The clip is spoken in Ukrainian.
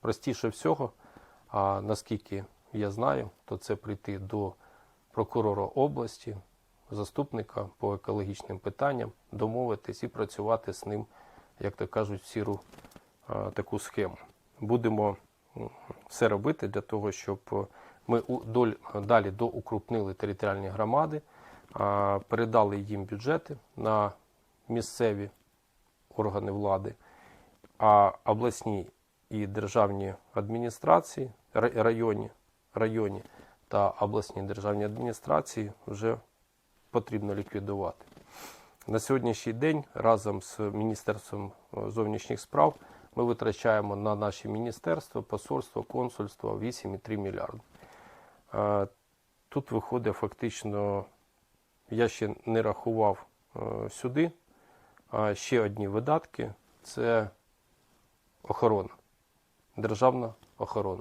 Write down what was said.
простіше всього, а наскільки я знаю, то це прийти до прокурора області, заступника по екологічним питанням, домовитись і працювати з ним, як то кажуть, в сіру а, таку схему. Будемо все робити для того, щоб ми у- доль- далі доукрупнили територіальні громади, а, передали їм бюджети на місцеві органи влади, а обласні і державні адміністрації, ра- районні, районні та обласні державні адміністрації вже потрібно ліквідувати. На сьогоднішній день разом з Міністерством е, зовнішніх справ ми витрачаємо на наші міністерства, посольства, консульства 8,3 мільярди. Е, Тут виходить фактично, я ще не рахував е, сюди, ще одні видатки це охорона, державна охорона.